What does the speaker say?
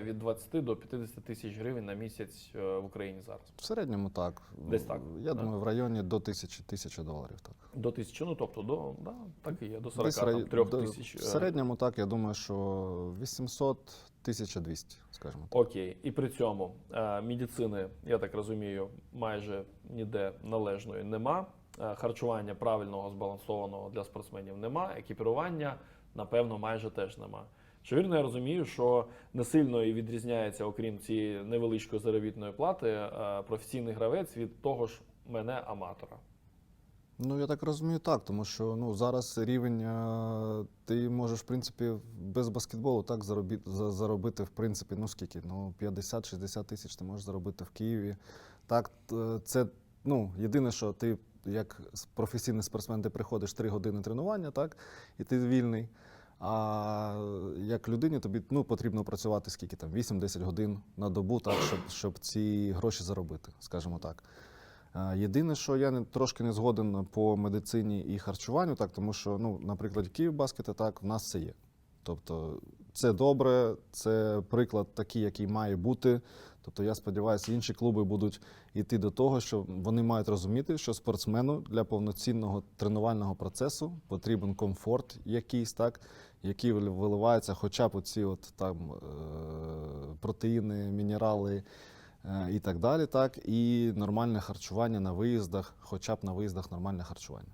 від 20 до 50 тисяч гривень на місяць е, в Україні зараз. В середньому так. Десь так, Я да. думаю, в районі до тисячі тисячі доларів. Так. До тисячі, ну тобто до да, так і є, до 40 Десь там, 3 до- тисяч. В е, середньому так, я думаю, що 800 1200, скажімо так. Окей, і при цьому е, медицини, я так розумію, майже ніде належної нема. Харчування правильного збалансованого для спортсменів нема. Екіпірування, напевно, майже теж нема. Чи вірно я розумію, що не сильно і відрізняється, окрім цієї невеличкої заробітної плати, е, професійний гравець від того ж мене аматора. Ну, я так розумію, так, тому що ну, зараз рівень е, ти можеш, в принципі, без баскетболу так заробити, заробити, в принципі, ну скільки? Ну, 50-60 тисяч ти можеш заробити в Києві. Так, це ну, єдине, що ти як професійний спортсмен, ти приходиш 3 години тренування, так, і ти вільний. А як людині тобі ну, потрібно працювати скільки там 8-10 годин на добу, так, щоб, щоб ці гроші заробити, скажімо так. Е, Єдине, що я не, трошки не згоден по медицині і харчуванню, так, тому що, ну, наприклад, Київбаскети, так, в нас це є. Тобто це добре, це приклад такий, який має бути. Тобто я сподіваюся, інші клуби будуть йти до того, що вони мають розуміти, що спортсмену для повноцінного тренувального процесу потрібен комфорт якийсь, так, який вил- виливається хоча б оці от, там, е, протеїни, мінерали, е, і так далі, так, і нормальне харчування на виїздах, хоча б на виїздах нормальне харчування.